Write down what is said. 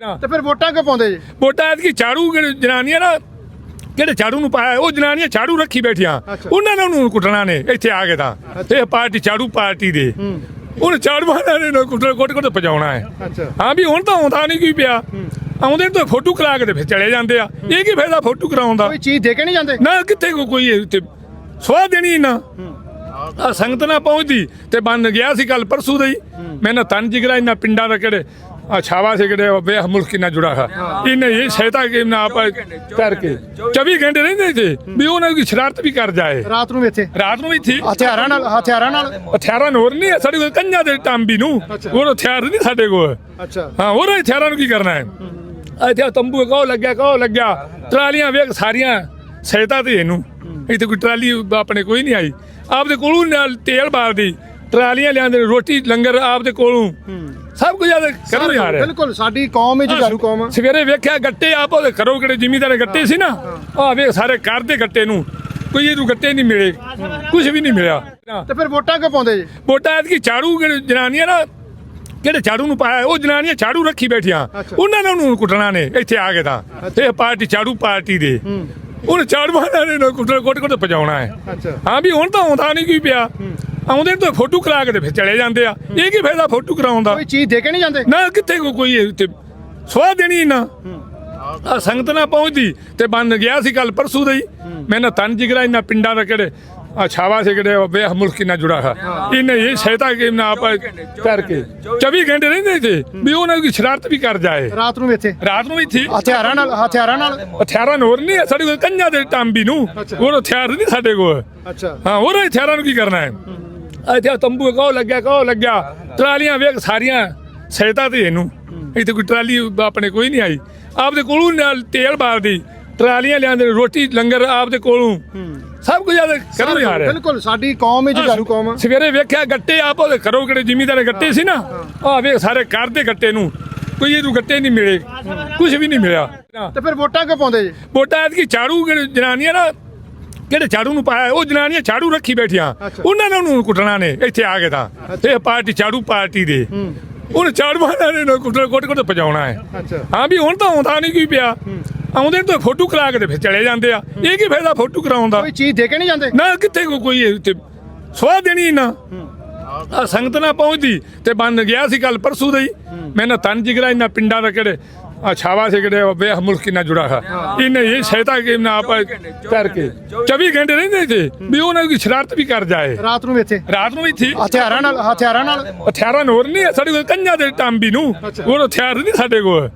ਤੇ ਫਿਰ ਵੋਟਾਂ ਕਿਉਂ ਪਾਉਂਦੇ ਜੀ? ਵੋਟਾਂ ਐਤਕੀ ਝਾੜੂ ਜਨਾਨੀਆਂ ਨਾ ਕਿਹੜੇ ਝਾੜੂ ਨੂੰ ਪਾਇਆ ਉਹ ਜਨਾਨੀਆਂ ਝਾੜੂ ਰੱਖੀ ਬੈਠੀਆਂ। ਉਹਨਾਂ ਨੇ ਉਹਨੂੰ ਕੁੱਟਣਾ ਨੇ ਇੱਥੇ ਆ ਕੇ ਤਾਂ। ਇਹ ਪਾਰਟੀ ਝਾੜੂ ਪਾਰਟੀ ਦੇ। ਉਹਨੇ ਝਾੜੂ ਵਾਲਿਆਂ ਨੇ ਕੁੱਟ ਕੁੱਟ ਕੁੱਟ ਪਜਾਉਣਾ ਹੈ। ਹਾਂ ਵੀ ਹੁਣ ਤਾਂ ਆਉਂਦਾ ਨਹੀਂ ਕੋਈ ਪਿਆ। ਆਉਂਦੇ ਤਾਂ ਫੋਟੋ ਕਰਾ ਕੇ ਤੇ ਫਿਰ ਚਲੇ ਜਾਂਦੇ ਆ। ਇਹ ਕੀ ਫਾਇਦਾ ਫੋਟੋ ਕਰਾਉਣ ਦਾ? ਕੋਈ ਚੀਜ਼ ਦੇ ਕੇ ਨਹੀਂ ਜਾਂਦੇ? ਨਾ ਕਿੱਥੇ ਕੋਈ ਤੇ ਸਵਾਹ ਦੇਣੀ ਨਾ। ਆ ਸੰਗਤ ਨਾ ਪਹੁੰਚਦੀ ਤੇ ਬਣ ਗਿਆ ਸੀ ਕੱਲ ਪਰਸੂ ਦਾ ਹੀ। ਮੈਂ ਨਾ ਤਨ ਜਿਗਰਾ ਇਹਨਾਂ ਪਿੰਡਾਂ ਦਾ ਕਿਹੜੇ ਆ ਛਾਵਾ ਸੇ ਕਿਹੜੇ ਵੇਖ ਮੁਲਕ ਕਿੰਨਾ ਜੁੜਾ ਹੈ? ਇਹਨੇ ਇਹ ਸਹਾਇਤਾ ਕਿ ਨਾ ਆਪ ਕਰਕੇ। 24 ਘੰਟੇ ਰਹਿੰਦੇ ਸੀ ਵੀ ਉਹਨਾਂ ਦੀ ਸ਼ਰਾਰਤ ਵੀ ਕਰ ਜਾਏ। ਰਾਤ ਨੂੰ ਵੀ ਇੱਥੇ। ਰਾਤ ਨੂੰ ਵੀ ਥੀ ਹਥਿਆਰਾਂ ਨਾਲ ਹਥਿਆਰਾਂ ਨਾਲ। ਹਥਿਆਰਾਂ ਨੂੰ ਹੋਰ ਨਹੀਂ ਹੈ ਸਾਡੇ ਕੋਲ ਕੰਨਾਂ ਦੇ ਟਾਂਬੀ ਨੂੰ। ਹੋਰ ਹਥਿਆਰ ਨਹੀਂ ਸਾਡੇ ਕੋਲ। ਅੱਛਾ। ਹਾਂ ਹੋਰ ਹਥਿਆਰਾਂ ਨੂੰ ਕੀ ਕਰਨਾ ਹੈ? ਇੱਥੇ ਤੰਬੂ ਕਹੋ ਲੱਗਿਆ ਕਹੋ ਲੱਗਿਆ। ਟਰਾਲੀਆਂ ਵੇਖ ਸਾਰੀਆਂ ਸਹਾਇਤਾ ਤੇ ਇਹਨੂੰ। ਇੱਥੇ ਕੋਈ ਟਰਾਲੀ ਆਪਣੇ ਕੋਈ ਨਹੀਂ ਆਈ। ਆਪਦੇ ਕੋਲੋਂ ਨਾਲ ਤੇਲ ਬਾਲਦੀ। ਟਰਾਲੀਆਂ ਲਿਆਂਦੇ ਰੋਟੀ ਲੰਗਰ ਆਪਦੇ ਕੋਲੋਂ। ਸਭ ਕੁਝ ਆਦੇ ਕਰੋ ਯਾਰ ਬਿਲਕੁਲ ਸਾਡੀ ਕੌਮ ਹੀ ਜੁਝਾਰੂ ਕੌਮ ਆ। ਸਵੇਰੇ ਵੇਖਿਆ ਗੱਟੇ ਆਪ ਉਹਦੇ ਘਰੋਂ ਕਿਹੜੇ ਜ਼ਿਮੀਦਾਰ ਗੱਟੇ ਸੀ ਨਾ? ਆ ਵੇਖ ਸਾਰੇ ਘਰ ਦੇ ਗੱਟੇ ਨੂੰ। ਕੋਈ ਇਹਨੂੰ ਗੱਟੇ ਨਹੀਂ ਮਿਲੇ ਕੁਝ ਵੀ ਨਹੀਂ ਮਿਲਿਆ। ਤੇ ਫਿਰ ਵੋਟਾਂ ਕਿਉਂ ਪਾਉਂਦੇ ਜੀ? ਵੋਟਾਂ ਐਤਕੀ ਝਾੜੂ ਜਨਾਨੀਆਂ ਨਾ ਕਿਹੜੇ ਝਾੜੂ ਨੂੰ ਪਾਇਆ ਉਹ ਜਨਾਨੀਆਂ ਝਾੜੂ ਰੱਖੀ ਬੈਠੀਆਂ। ਅੱਛਾ। ਉਹਨਾਂ ਨੇ ਉਹਨੂੰ ਕੁੱਟਣਾ ਨੇ ਇੱਥੇ ਆ ਕੇ ਤਾਂ। ਇਹ ਪਾਰਟੀ ਝਾੜੂ ਪਾਰਟੀ ਦੇ। ਉਹਨੇ ਝਾੜੂ ਵਾਲਿਆਂ ਨੇ ਨਾ ਕੁੱਟ ਕੁੱਟ ਕੁੱਟ ਪਜਾਉਣਾ ਹੈ। ਅੱਛਾ। ਹਾਂ ਵੀ ਹੁਣ ਤਾਂ ਆਉਂਦਾ ਨਹੀਂ ਕੋਈ ਪਿਆ। ਆਉਂਦੇ ਨੂੰ ਤਾਂ ਫੋਟੋ ਕਰਾ ਕੇ ਤੇ ਫਿਰ ਚਲੇ ਜਾਂਦੇ ਆ। ਇਹ ਕੀ ਫਾਇਦਾ ਫੋਟੋ ਕਰਾਉਣ ਦਾ? ਕੋਈ ਚੀਜ਼ ਦੇ ਕੇ ਨਹੀਂ ਜਾਂਦੇ? ਨਾ ਕਿੱਥੇ ਕੋ ਕੋਈ ਤੇ ਸਵਾਹ ਦੇਣੀ ਨਾ। ਆ ਸੰਗਤ ਨਾ ਪਹੁੰਚਦੀ ਤੇ ਬਣ ਗਿਆ ਸੀ ਕੱਲ ਪਰਸੂ ਦਾ ਹੀ। ਮੈਂ ਨਾ ਤਨ ਜਿਗਰਾ ਇਹਨਾਂ ਪਿੰਡਾਂ ਦਾ ਕਿਹੜੇ ਆ ਛਾਵਾ ਸੇ ਕਿਹੜੇ ਵੇਖ ਮੁਲਕ ਕਿੰਨਾ ਜੁੜਾ ਹੈ। ਇਹਨੇ ਇਹ ਸਹਾਇਤਾ ਕਿ ਨਾ ਆਪ ਕਰਕੇ 24 ਘੰਟੇ ਰਹਿੰਦੇ ਸੀ ਵੀ ਉਹਨਾਂ ਦੀ ਸ਼ਰਾਰਤ ਵੀ ਕਰ ਜਾਏ। ਰਾਤ ਨੂੰ ਵੀ ਇੱਥੇ। ਰਾਤ ਨੂੰ ਵੀ ਥੀ ਹਥਿਆਰਾਂ ਨਾਲ ਹਥਿਆਰਾਂ ਨਾਲ। ਹਥਿਆਰਾਂ ਨੂੰ ਹੋਰ ਨਹੀਂ ਸਾਡੇ ਕੋਲ ਕੰਨਾਂ ਦੇ ਟਾਂਬੀ ਨੂੰ। ਹੋਰ ਹਥਿਆਰ ਨਹੀਂ ਸਾਡੇ ਕੋਲ। ਅੱਛਾ। ਹਾਂ ਹੋਰ ਹਥਿਆਰਾਂ ਨੂੰ ਕੀ ਕਰਨਾ ਹੈ। ਇੱਥੇ ਤੰਬੂ ਕਹੋ ਲੱਗਿਆ ਕਹੋ ਲੱਗਿਆ। ਟਰਾਲੀਆਂ ਵੇਖ ਸਾਰੀਆਂ ਸਹਾਇਤਾ ਤੇ ਇਹਨੂੰ। ਇੱਥੇ ਕੋਈ ਟਰਾਲੀ ਆਪਣੇ ਕੋਈ ਨਹੀਂ ਆਈ। ਆਪਦੇ ਕੋਲੋਂ ਨਾਲ ਤੇਲ ਬਾਲਦੀ। ਟਰਾਲੀਆਂ ਲਿਆਂਦੇ ਰੋਟੀ ਲੰਗਰ ਆਪਦੇ ਕੋਲੋਂ। ਸਭ ਕੁਝ ਆਦੇ ਕਰੋ ਯਾਰ ਬਿਲਕੁਲ ਸਾਡੀ ਕੌਮ ਹੀ ਜੁਝਾਰੂ ਕੌਮ ਆ। ਸਵੇਰੇ ਵੇਖਿਆ ਗੱਟੇ ਆਪ ਉਹਦੇ ਘਰੋਂ ਕਿਹੜੇ ਜ਼ਿਮੀਦਾਰ ਗੱਟੇ ਸੀ ਨਾ? ਆ ਵੇਖ ਸਾਰੇ ਘਰ ਦੇ ਗੱਟੇ ਨੂੰ। ਕੋਈ ਇਹਨੂੰ ਗੱਟੇ ਨਹੀਂ ਮਿਲੇ। ਕੁਝ ਵੀ ਨਹੀਂ ਮਿਲਿਆ। ਤੇ ਫਿਰ ਵੋਟਾਂ ਕਿਉਂ ਪਾਉਂਦੇ ਜੀ? ਵੋਟਾਂ ਐਤਕੀ ਝਾੜੂ ਜਨਾਨੀਆਂ ਨਾ ਕਿਹੜੇ ਝਾੜੂ ਨੂੰ ਪਾਇਆ? ਉਹ ਜਨਾਨੀਆਂ ਝਾੜੂ ਰੱਖੀ ਬੈਠੀਆਂ। ਉਹਨਾਂ ਨੇ ਉਹਨੂੰ ਕੁੱਟਣਾ ਨੇ ਇੱਥੇ ਆ ਕੇ ਤਾਂ। ਇਹ ਪਾਰਟੀ ਝਾੜੂ ਪਾਰਟੀ ਦੇ। ਉਹਨੇ ਝਾੜੂ ਵਾਲਿਆਂ ਨੇ ਨਾ ਕੁੱਟ ਕੁੱਟ ਕੁੱਟ ਪਜਾਉਣਾ ਹੈ ਹਾਂ ਵੀ ਹੁਣ ਤਾਂ ਆਉਂਦਾ ਨਹੀਂ ਕੋਈ ਪਿਆ। ਆਉਂਦੇ ਤਾਂ ਫੋਟੋ ਕਰਾ ਕੇ ਤੇ ਫਿਰ ਚਲੇ ਜਾਂਦੇ ਆ। ਇਹ ਕੀ ਫਾਇਦਾ ਫੋਟੋ ਕਰਾਉਣ ਦਾ? ਕੋਈ ਚੀਜ਼ ਦੇ ਕੇ ਨਹੀਂ ਜਾਂਦੇ? ਨਾ ਕਿੱਥੇ ਕੋ ਕੋਈ ਸਵਾਹ ਦੇਣੀ ਨਾ ਆ ਸੰਗਤ ਨਾ ਪਹੁੰਚਦੀ ਤੇ ਬਣ ਗਿਆ ਸੀ ਕੱਲ ਪਰਸੂ ਦਾ ਹੀ। ਮੈਂ ਨਾ ਤਨ ਜਿਗਰਾ ਇਹਨਾਂ ਪਿੰਡਾਂ ਦਾ ਕਿਹੜੇ ਆ ਛਾਵਾ ਸੇ ਕਿਹੜੇ ਵੇਖ ਮੁਲਕ ਕਿੰਨਾ ਜੁੜਾ ਹੈ। ਇਹਨੇ ਇਹ ਸਹਾਇਤਾ ਕਿ ਨਾ ਆਪ ਕਰਕੇ। 24 ਘੰਟੇ ਰਹਿੰਦੇ ਸੀ ਵੀ ਉਹਨਾਂ ਦੀ ਸ਼ਰਾਰਤ ਵੀ ਕਰ ਜਾਏ। ਰਾਤ ਨੂੰ ਇੱਥੇ? ਰਾਤ ਨੂੰ ਵੀ ਥੀ ਹਥਿਆਰਾਂ ਨਾਲ ਹਥਿਆਰਾਂ ਨਾਲ? ਹਥਿਆਰਾਂ ਨੂੰ ਹੋਰ ਨਹੀਂ ਸਾਡੇ ਕੋਲ ਕੰਨਾਂ ਦੇ ਟਾਂਬੀ ਨੂੰ। ਹੋਰ ਹਥਿਆਰ ਨਹੀਂ ਸਾਡੇ ਕੋਲ।